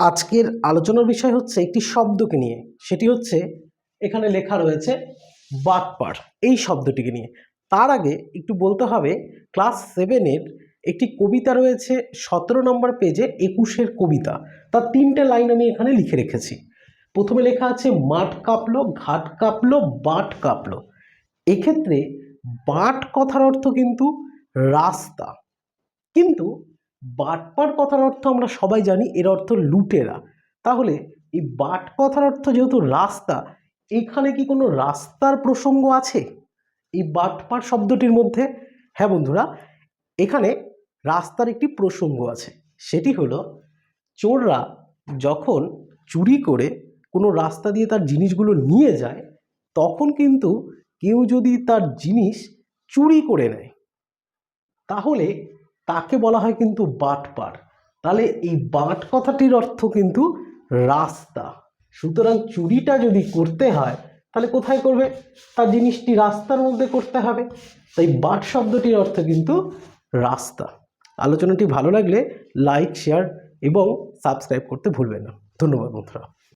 আজকের আলোচনার বিষয় হচ্ছে একটি শব্দকে নিয়ে। সেটি হচ্ছে, এখানে লেখা রয়েছে, বাটপার। এই শব্দটিকে নিয়ে। তার আগে একটু বলতে হবে, ক্লাস সেভেনের একটি কবিতা রয়েছে, সতেরো নম্বর পেজে একুশের কবিতা। তার তিনটে লাইন আমি এখানে লিখে রেখেছি। প্রথমে লেখা আছে, মাঠ কাঁপলো, ঘাট কাঁপলো, বাট কাঁপলো। এক্ষেত্রে বাট কথার অর্থ কিন্তু রাস্তা। কিন্তু বাটপার কথার অর্থ আমরা সবাই জানি, এর অর্থ লুটেরা। তাহলে এই বাট কথার অর্থ যেহেতু রাস্তা, এখানে কি কোনো রাস্তার প্রসঙ্গ আছে? এই বাটপার শব্দটির মধ্যে হ্যাঁ বন্ধুরা, এখানে রাস্তার একটি প্রসঙ্গ আছে। সেটি হলো, চোররা যখন চুরি করে কোনো রাস্তা দিয়ে তার জিনিসগুলো নিয়ে যায়, তখন কিন্তু কেউ যদি তার জিনিস চুরি করে নেয়, তাহলে তাকে বলা হয় কিন্তু বাটপার। তাহলে এই বাট কথাটির অর্থ কিন্তু রাস্তা। সুতরাং চুরিটা যদি করতে হয়, তাহলে কোথায় করবে? তার জিনিসটি রাস্তার মধ্যে করতে হবে। তাই বাট শব্দটির অর্থ কিন্তু রাস্তা। আলোচনাটি ভালো লাগলে লাইক, শেয়ার এবং সাবস্ক্রাইব করতে ভুলবেন না। ধন্যবাদ বন্ধুরা।